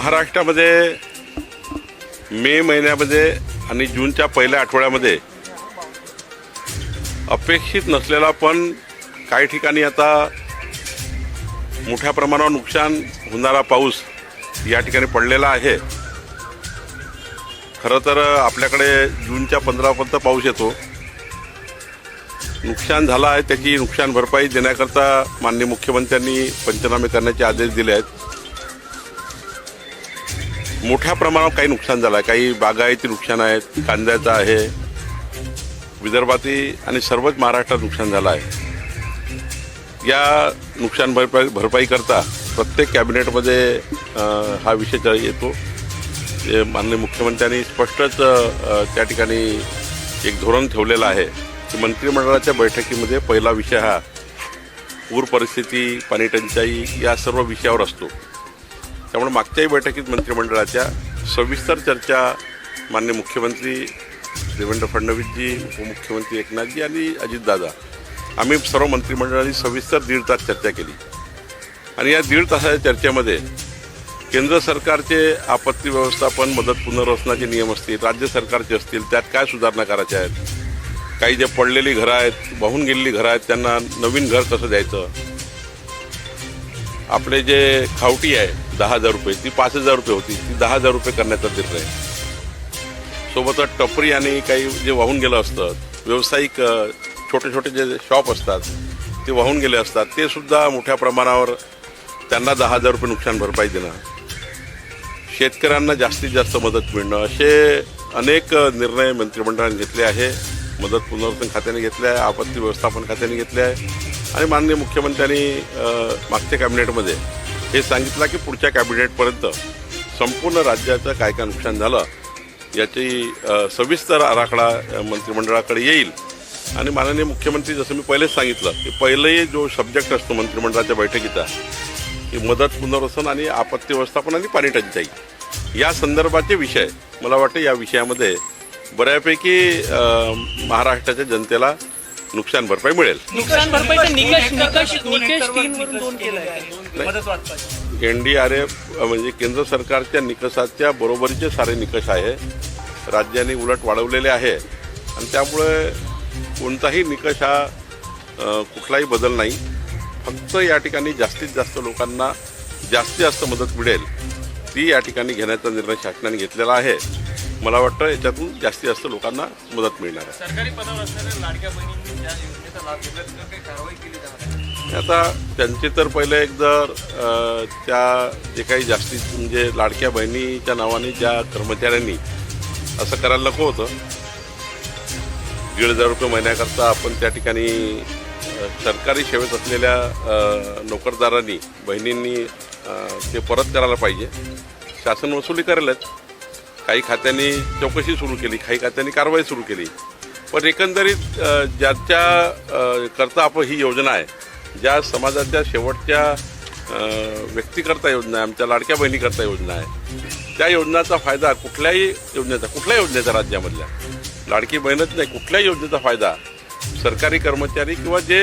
महाराष्ट्रामध्ये मे महिन्यामध्ये आणि जूनच्या पहिल्या आठवड्यामध्ये अपेक्षित नसलेला पण काही ठिकाणी आता मोठ्या प्रमाणावर नुकसान होणारा पाऊस या ठिकाणी पडलेला आहे. खरं तर आपल्याकडे जूनच्या पंधरापर्यंत पाऊस येतो. नुकसान झालं आहे त्याची नुकसान भरपाई देण्याकरता माननीय मुख्यमंत्र्यांनी पंचनामे करण्याचे आदेश दिले आहेत. मोठ्या प्रमाणावर काही नुकसान झालं आहे. काही बागायती नुकसान आहेत कांद्याचं आहे विदर्भातही आणि सर्वच महाराष्ट्रात नुकसान झालं आहे. या नुकसान भरपाई भरपाई करता प्रत्येक कॅबिनेटमध्ये हा विषय येतो. ते माननीय मुख्यमंत्र्यांनी स्पष्टच त्या ठिकाणी एक धोरण ठेवलेलं आहे की मंत्रिमंडळाच्या बैठकीमध्ये पहिला विषय हा पूर परिस्थिती पाणी टंचाई या सर्व विषयावर असतो. त्यामुळे मागच्याही बैठकीत मंत्रिमंडळाच्या सविस्तर चर्चा माननीय मुख्यमंत्री देवेंद्र फडणवीसजी उपमुख्यमंत्री एकनाथजी आणि अजितदादा. आम्ही सर्व मंत्रिमंडळाने सविस्तर दीड तास चर्चा केली. आणि या दीड तासाच्या चर्चेमध्ये केंद्र सरकारचे आपत्ती व्यवस्थापन मदत पुनर्वसनाचे नियम असतील राज्य सरकारचे असतील त्यात काय सुधारणा करायच्या आहेत? काही जे पडलेली घरं आहेत वाहून गेलेली घरं आहेत त्यांना नवीन घर कसं द्यायचं? आपले जे खावटी आहे दहा हजार रुपये. ती पाच हजार रुपये होती. ती दहा हजार रुपये करण्याचा निर्णय. सोबतच टपरी आणि काही जे वाहून गेलं असतं व्यावसायिक छोटे छोटे जे शॉप असतात ते वाहून गेले असतात ते सुद्धा मोठ्या प्रमाणावर त्यांना दहा हजार रुपये नुकसान भरपाई देणं शेतकऱ्यांना जास्तीत जास्त मदत मिळणं असे अनेक निर्णय मंत्रिमंडळाने घेतले आहे. मदत पुनर्वसन खात्याने घेतले आहे आपत्ती व्यवस्थापन खात्याने घेतले आहे. आणि माननीय मुख्यमंत्र्यांनी मागच्या कॅबिनेटमध्ये हे सांगितलं की पुढच्या कॅबिनेटपर्यंत संपूर्ण राज्याचं काय काय नुकसान झालं याची सविस्तर आराखडा मंत्रिमंडळाकडे येईल. आणि माननीय मुख्यमंत्री जसं मी पहिलेच सांगितलं की पहिलेही जो सब्जेक्ट असतो मंत्रिमंडळाच्या बैठकीचा की मदत पुनर्वसन आणि आपत्ती व्यवस्थापन आणि पाणी टंचाई या संदर्भाचे विषय मला वाटतं या विषयामध्ये बऱ्यापैकी महाराष्ट्राच्या जनतेला नुकसान भरपाई मिळेल. नुकसान भरपाईचा निकष निकष निकष तीन वरून दोन केलाय. एन डी आर एफ म्हणजे केंद्र सरकारच्या निकषाच्या बरोबरीचे सारे निकष आहे. राज्याने उलट वाढवलेले आहे. आणि त्यामुळे कोणताही निकष हा कुठलाही बदल नाही. फक्त या ठिकाणी जास्तीत जास्त लोकांना जास्तीत जास्त मदत मिळेल. ती या ठिकाणी घेण्याचा निर्णय शासनाने घेतलेला आहे. मला वाटतं याच्यातून जास्तीत जास्त लोकांना मदत मिळणार आहे. सरकारी पदावर असणाऱ्या लाडक्या बहिणींनी ज्या योजनेचा लाभ घेतला त्याच्यावर काही कारवाई केली जाणार आहे? आता त्यांचे तर पहिले एक जर त्या जे काही जास्तीत म्हणजे लाडक्या बहिणीच्या नावाने ज्या कर्मचाऱ्यांनी असं करायला नको होतं दीड हजार रुपये महिन्याकरता आपण त्या ठिकाणी सरकारी सेवेत असलेल्या नोकरदारांनी बहिणींनी ते परत करायला पाहिजे. शासन वसुली करेलच. काही खात्यांनी चौकशी सुरू केली काही खात्यांनी कारवाई सुरू केली. पण एकंदरीत ज्याच्या करता आपण ही योजना आहे ज्या समाजाच्या शेवटच्या व्यक्तीकरता योजना आहे आमच्या लाडक्या बहिणीकरता योजना आहे त्या योजनाचा फायदा कुठल्याही योजनेचा कुठल्याही योजनेचा राज्यामधल्या लाडकी बहीणच नाही कुठल्याही योजनेचा फायदा सरकारी कर्मचारी किंवा जे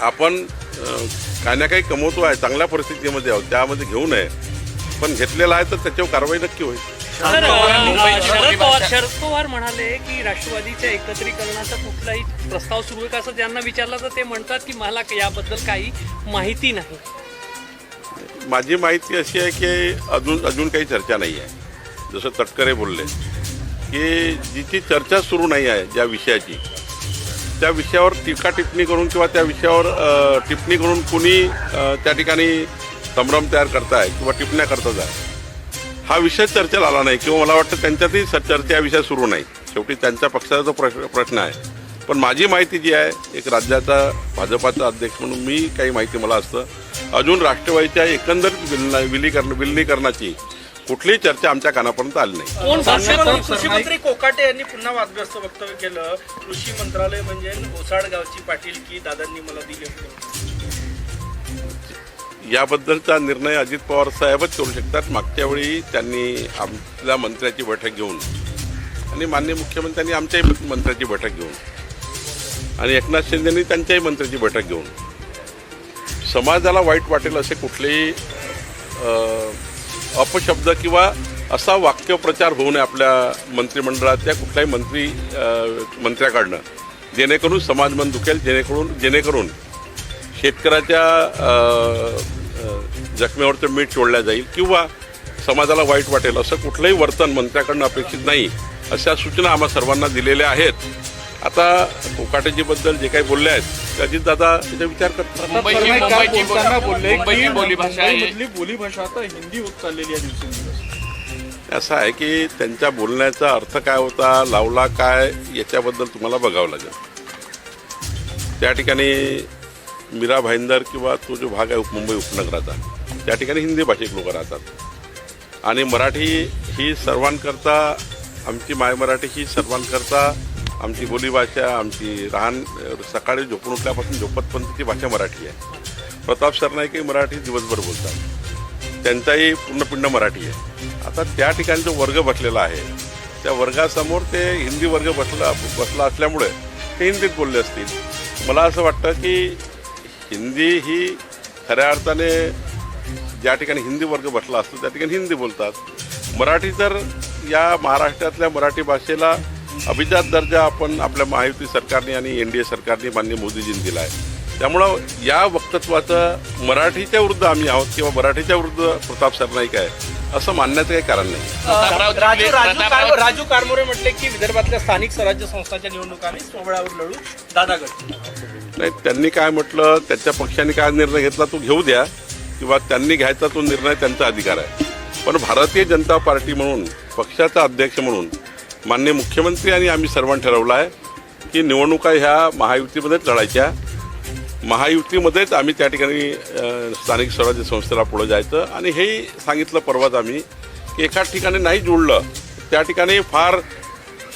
आपण काही ना काही कमवतो आहे चांगल्या परिस्थितीमध्ये आहोत त्यामध्ये घेऊ नये पण घेतलेला आहे तर त्याच्यावर कारवाई नक्की होईल. शरद पवार शरद पवार. म्हणाले की राष्ट्रवादीच्या एकत्रीकरणाचा कुठलाही प्रस्ताव सुरू आहे का असं त्यांना विचारलं तर ते म्हणतात की मला याबद्दल काही माहिती नाही. माझी माहिती अशी आहे की अजून अजून काही चर्चा नाही आहे. जसं तटकरे बोलले की जिची चर्चा सुरू नाही आहे ज्या विषयाची त्या विषयावर टीका टिप्पणी करून किंवा त्या विषयावर टिप्पणी करून कुणी त्या ठिकाणी संभ्रम तयार करताय किंवा टिप्पण्या करतात आहे हा विषय चर्चेला आला नाही किंवा मला वाटतं त्यांच्यातही चर्चा या विषय सुरू नाही. शेवटी त्यांच्या पक्षाचा तो प्रश्न प्रश्न आहे. पण माझी माहिती जी आहे एक राज्याचा भाजपाचा अध्यक्ष म्हणून मी काही माहिती मला असतं. अजून राष्ट्रवादीच्या एकंदरीत विलना- विलीकरण विलिनीकरणाची कुठलीही चर्चा आमच्या कानापर्यंत आली नाही. कोण कृषी मंत्री कोकाटे यांनी पुन्हा वादग्रस्त वक्तव्य केलं? कृषी मंत्रालय म्हणजे ओसाड गावची पाटील की दादांनी मला दिली होती? याबद्दलचा निर्णय अजित पवार साहेबच करू शकतात. मागच्या वेळी त्यांनी आपल्या मंत्र्याची बैठक घेऊन आणि माननीय मुख्यमंत्र्यांनी आमच्याही मंत्र्याची बैठक घेऊन आणि एकनाथ शिंदेनी त्यांच्याही मंत्र्याची बैठक घेऊन समाजाला वाईट वाटेल असे कुठलेही अपशब्द किंवा असा वाक्यप्रचार होऊ नये आपल्या मंत्रिमंडळातल्या कुठल्याही मंत्री मंत्र्याकडनं. जेणेकरून समाजमन दुखेल जेणेकरून जेणेकरून शेतकऱ्याच्या अ, जखमेवरचं मीठ चोळल्या जाईल किंवा समाजाला वाईट वाटेल असं कुठलंही वर्तन मंत्र्याकडनं अपेक्षित नाही अशा सूचना आम्हा सर्वांना दिलेल्या आहेत. आता कोकाटेजीबद्दल जे काही बोलले आहेत ते अजित दादा त्याचा विचार करतात. बोलले मुंबईमधली बोलीभाषा आता हिंदी होत चाललेली आहे दिवसेंदिवस. असं आहे की त्यांच्या बोलण्याचा अर्थ काय होता लावला काय याच्याबद्दल तुम्हाला बघावं लागेल. त्या ठिकाणी मीरा भाईंदर किंवा तो जो भाग आहे उप- मुंबई उपनगराचा त्या ठिकाणी हिंदी भाषिक लोक राहतात. आणि मराठी ही सर्वांकरता आमची माय मराठी ही सर्वांकरता आमची बोलीभाषा आमची राहण सकाळी झोपून उठल्यापासून झोपतपर्यंतची भाषा मराठी आहे. प्रताप सरनाईकही मराठी दिवसभर बोलतात. त्यांचाही पूर्णपिंड मराठी आहे. आता त्या ठिकाणी जो वर्ग बसलेला आहे. त्या वर्गासमोर ते हिंदी वर्ग बसला बसला असल्यामुळे ते हिंदीत बोलले असतील. मला असं वाटतं की हिंदी ही खऱ्या अर्थाने ज्या ठिकाणी हिंदी वर्ग बसला असतो त्या ठिकाणी हिंदी बोलतात. मराठी तर या महाराष्ट्रातल्या मराठी भाषेला अभिजात दर्जा आपण आपल्या महायुती सरकारने आणि एन डी ए सरकारने मान्य मोदीजींनी दिला आहे त्यामुळं या वक्तत्वाचं मराठीच्या विरुद्ध आम्ही आहोत किंवा मराठीच्या विरुद्ध प्रताप सरनाईक आहे असं मानण्याचं काही कारण नाही. राजू कारमोरे म्हटले की विदर्भातल्या स्थानिक स्वराज्य संस्थांच्या निवडणुकांनी सोहळ्यावर लढू दादागड नाही त्यांनी काय म्हटलं त्याच्या पक्षाने काय निर्णय घेतला तो घेऊ द्या किंवा त्यांनी घ्यायचा तो निर्णय त्यांचा अधिकार आहे. पण भारतीय जनता पार्टी म्हणून पक्षाचा अध्यक्ष म्हणून माननीय मुख्यमंत्री आणि आम्ही सर्वांनी ठरवलं आहे की निवडणुका ह्या महायुतीमध्येच लढायच्या. महायुतीमध्येच आम्ही त्या ठिकाणी स्थानिक स्वराज्य संस्थेला पुढे जायचं. आणि हेही सांगितलं परवाच आम्ही की एका ठिकाणी नाही जुळलं त्या ठिकाणी फार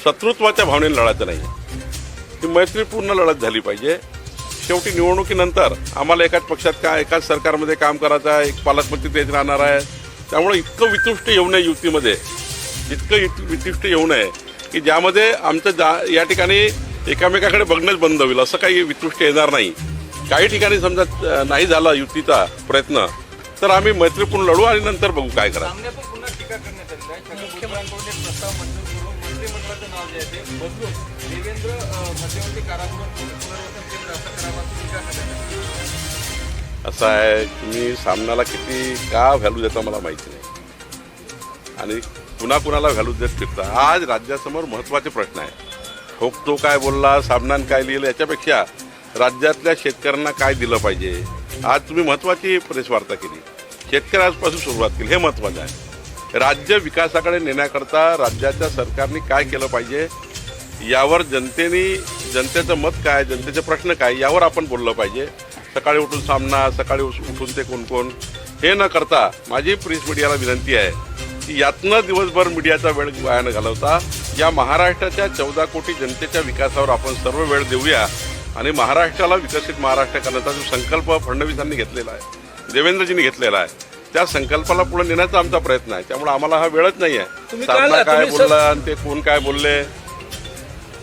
शत्रुत्वाच्या भावनेने लढायचं नाही. ही मैत्रीपूर्ण लढत झाली पाहिजे. शेवटी निवडणुकीनंतर आम्हाला एकाच पक्षात का एकाच सरकारमध्ये काम करायचं आहे एक पालकमंत्री तेच राहणार आहे. त्यामुळे इतकं वितुष्ट येऊ नये युतीमध्ये. इतकं वितुष्ट येऊ नये की ज्यामध्ये आमचं जा या ठिकाणी एकामेकाकडे बघणंच बंद होईल असं काही वितुष्ट येणार नाही. काही ठिकाणी समजा नाही झाला युतीचा प्रयत्न तर आम्ही मैत्रीपूर्ण लढू आणि नंतर बघू काय करा सामन्यातून नाव जे आहे ते बदलून देवेंद्र मध्यवर्ती कारागृह पुनर्वसन केंद्र असं आहे. असं आहे तुम्ही सामनाला किती का व्हॅल्यू देता मला माहिती नाही. आणि पुन्हा कुणाला व्हॅल्यू देत फिरता. आज राज्यासमोर महत्त्वाचे प्रश्न आहे ठोक तो काय बोलला सामनान काय लिहिलं याच्यापेक्षा राज्यातल्या शेतकऱ्यांना काय दिलं पाहिजे? आज तुम्ही महत्त्वाची प्रेसवार्ता केली. शेतकऱ्यांपासून सुरुवात केली. हे महत्त्वाचं आहे. राज्य विकासाकडे नेण्याकरता राज्याच्या सरकारने काय केलं पाहिजे? यावर जनतेने जनतेचं मत काय जनतेचे प्रश्न काय यावर आपण बोललं पाहिजे. सकाळी उठून सामना सकाळी उठून ते कोण कोण हे न करता माझी प्रेस मीडियाला विनंती आहे की यातनं दिवसभर मीडियाचा वेळ वाया न घालवता. या महाराष्ट्राच्या चौदा कोटी जनतेच्या विकासावर आपण सर्व वेळ देऊया आणि महाराष्ट्राला विकसित महाराष्ट्र करण्याचा जो संकल्प फडणवीसांनी घेतलेला आहे देवेंद्रजींनी घेतलेला आहे त्या संकल्पाला पुढे नेण्याचा आमचा प्रयत्न आहे. त्यामुळे आम्हाला हा वेळच नाही आहे तुम्ही काल- सामना काय तुम्ही सर- बोलला आणि ते कोण काय बोलले?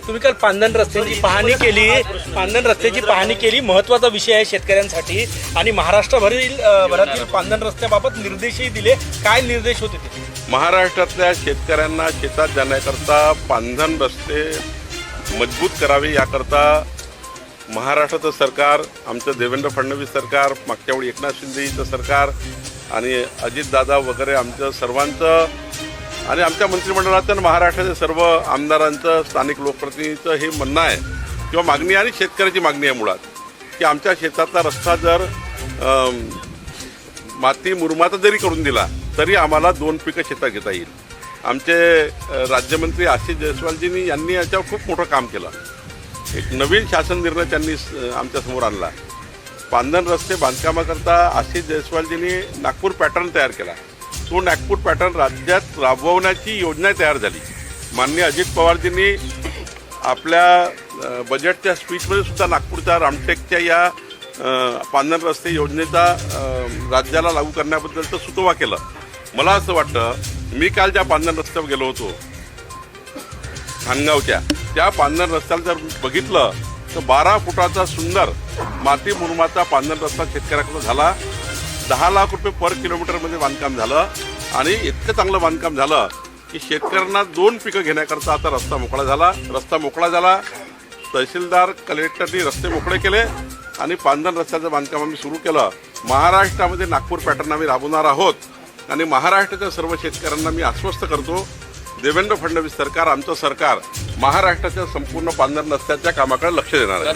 तुम्ही काल पांधन रस्त्याची पाहणी केली. पांधन रस्त्याची पाहणी केली. महत्त्वाचा विषय आहे शेतकऱ्यांसाठी. आणि महाराष्ट्रभरील अ, भरातील पांधन रस्त्याबाबत निर्देशही दिले. काय निर्देश होते ते? महाराष्ट्रातल्या शेतकऱ्यांना शेतात जाण्याकरता पांधन रस्ते मजबूत करावे याकरता महाराष्ट्राचं सरकार आमचं देवेंद्र फडणवीस सरकार मागच्या वेळी एकनाथ शिंदेचं सरकार आणि अजितदादा वगैरे आमचं सर्वांचं आणि आमच्या मंत्रिमंडळाचं महाराष्ट्राच्या सर्व आमदारांचं स्थानिक लोकप्रतिनिधीचं हे म्हणणं आहे किंवा मागणी आणि शेतकऱ्याची मागणी आहे मुळात की आमच्या शेतातला रस्ता जर माती मुरमाचा जरी करून दिला तरी आम्हाला दोन पिकं शेतात घेता येईल. आमचे राज्यमंत्री आशिष जयस्वालजींनी यांनी याच्यावर खूप मोठं काम केलं. एक नवीन शासन निर्णय त्यांनी स- आमच्यासमोर आणला. पांधन रस्ते बांधकामाकरता आशिष जयस्वालजींनी नागपूर पॅटर्न तयार केला. तो नागपूर पॅटर्न राज्यात राबवण्याची योजना तयार झाली. माननीय अजित पवारजींनी आपल्या बजेटच्या स्पीचमध्ये सुद्धा नागपूरच्या रामटेकच्या या अ, पांधन रस्ते योजनेचा राज्याला लागू करण्याबद्दलचं सुतोवा केलं. मला असं वाटतं मी काल ज्या पांधन रस्त्यावर गेलो होतो खानगावच्या त्या पांधन रस्त्याला जर बघितलं तर बारा फुटाचा सुंदर माती मुरमाचा पांढर रस्ता शेतकऱ्याकडून झाला. दहा लाख रुपये पर किलोमीटरमध्ये बांधकाम झालं. आणि इतकं चांगलं बांधकाम झालं की शेतकऱ्यांना दोन पिकं घेण्याकरता आता रस्ता मोकळा झाला. रस्ता मोकळा झाला. तहसीलदार कलेक्टरनी रस्ते मोकळे केले आणि पांधन रस्त्याचं बांधकाम आम्ही सुरू केलं. महाराष्ट्रामध्ये नागपूर पॅटर्न आम्ही राबवणार आहोत आणि महाराष्ट्राच्या सर्व शेतकऱ्यांना मी आश्वस्त करतो देवेंद्र फडणवीस सरकार आमचं सरकार महाराष्ट्राच्या संपूर्ण पांधन रस्त्याच्या कामाकडे लक्ष देणार आहे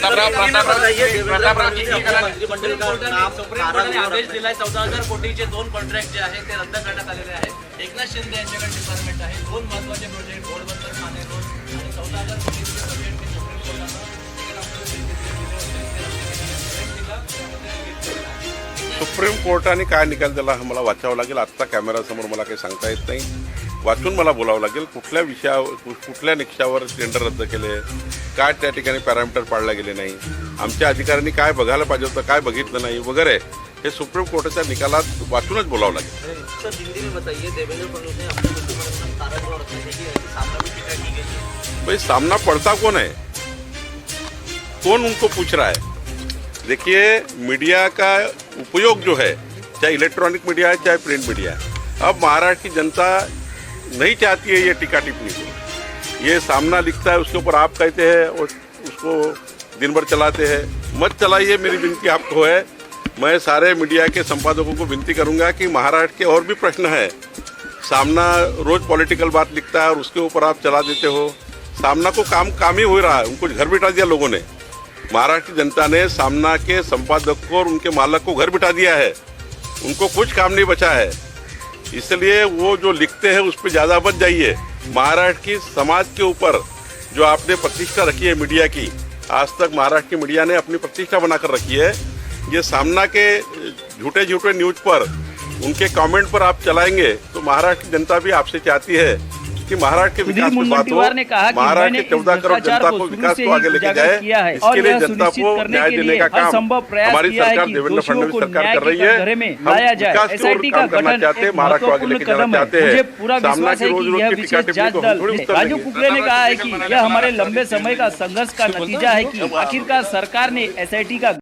सुप्रीम कोर्टाने सुप्रीम कोर्टाने आदेश दिलाय चौदा हजार कोटीचे दोन कॉन्ट्रॅक्ट जे आहेत ते रद्द करण्यात आलेले आहेत एकनाथ शिंदे यांच्याकडे डिपार्टमेंट आहे दोन महत्त्वाचे प्रोजेक्ट घोडबंदर माने रोड आणि चौदा हजार कोटीचे प्रोजेक्ट ते सुप्रीम कोर्टानं सुप्रीम कोर्टाने काय निकाल दिला हा मला वाचावं लागेल आत्ता कॅमेरासमोर मला काही सांगता येत नाही वाचून मला बोलावं लागेल. कुठल्या विषयावर कु- कुठल्या निकषावर टेंडर रद्द केले? काय त्या ठिकाणी पॅरामीटर पाळले गेले नाही? आमच्या अधिकाऱ्यांनी काय बघायला पाहिजे होतं काय बघितलं नाही? वगैरे हे सुप्रीम कोर्टाच्या निकालात वाचूनच बोलावं लागेल. भाई सामना पड़ता कौन है कौन उनको पूछ रहा है? देखिए मीडिया का उपयोग जो है चाहे इलेक्ट्रॉनिक मीडिया है चाहे प्रिंट मीडिया है अब महाराष्ट्र की जनता नहीं चाहती है ये टीका टिप्पणी। को ये सामना लिखता है, उसके ऊपर आप कहते हैं और उसको दिन भर चलाते हैं। मत चलाइए मेरी विनती आपको है। मैं सारे मीडिया के संपादकों को विनती करूँगा कि महाराष्ट्र के और भी प्रश्न है। सामना रोज पॉलिटिकल बात लिखता है और उसके ऊपर आप चला देते हो। सामना को काम काम ही हो रहा है। उनको घर बिठा दिया लोगों ने। महाराष्ट्र की जनता ने सामना के संपादक को और उनके मालक को घर बिठा दिया है। उनको कुछ काम नहीं बचा है। इसलिए वो जो लिखते हैं, उस पर ज़्यादा बच जाइए। महाराष्ट्र की समाज के ऊपर जो आपने प्रतिष्ठा रखी है मीडिया की, आज तक महाराष्ट्र की मीडिया ने अपनी प्रतिष्ठा बनाकर रखी है। ये सामना के झूठे झूठे न्यूज़ पर, उनके कमेंट पर आप चलाएँगे तो महाराष्ट्र की जनता भी आपसे चाहती है कि महाराष्ट्र के विकास सुधीर की बात हो मुनगंटीवार ने कहा कि महाराष्ट्र मैंने के चौदह इस करोड़ भ्रष्टाचार जनता को को शुरू विकास से को ही आगे लेके उजागर जाए किया है इसके और लिए यह जनता सुनिश्चित को करने न्याय के देने लिए का हर काम संभव प्रयास हमारी किया है सरकार कि देवेंद्र दोषियों फडणवीस को सरकार न्याय कर के रही है। कटघरे में हम लाया जाए। विकास की ओर एसआईटी का काम करना गठन चाहते हैं एक महाराष्ट्र को आगे महत्त्वपूर्ण लेके जाना कदम है। चाहते हैं। मुझे पूरा सामना विश्वास की है रोज कि रोज यह की टीका विशेष टिप्पणी जांच को हम दल थोड़ी उत्तर राजू देंगे। कुकले ने कहा है कि यह हमारे लंबे समय का संघर्ष का नतीजा है कि आखिरकार सरकार ने एसआईटी का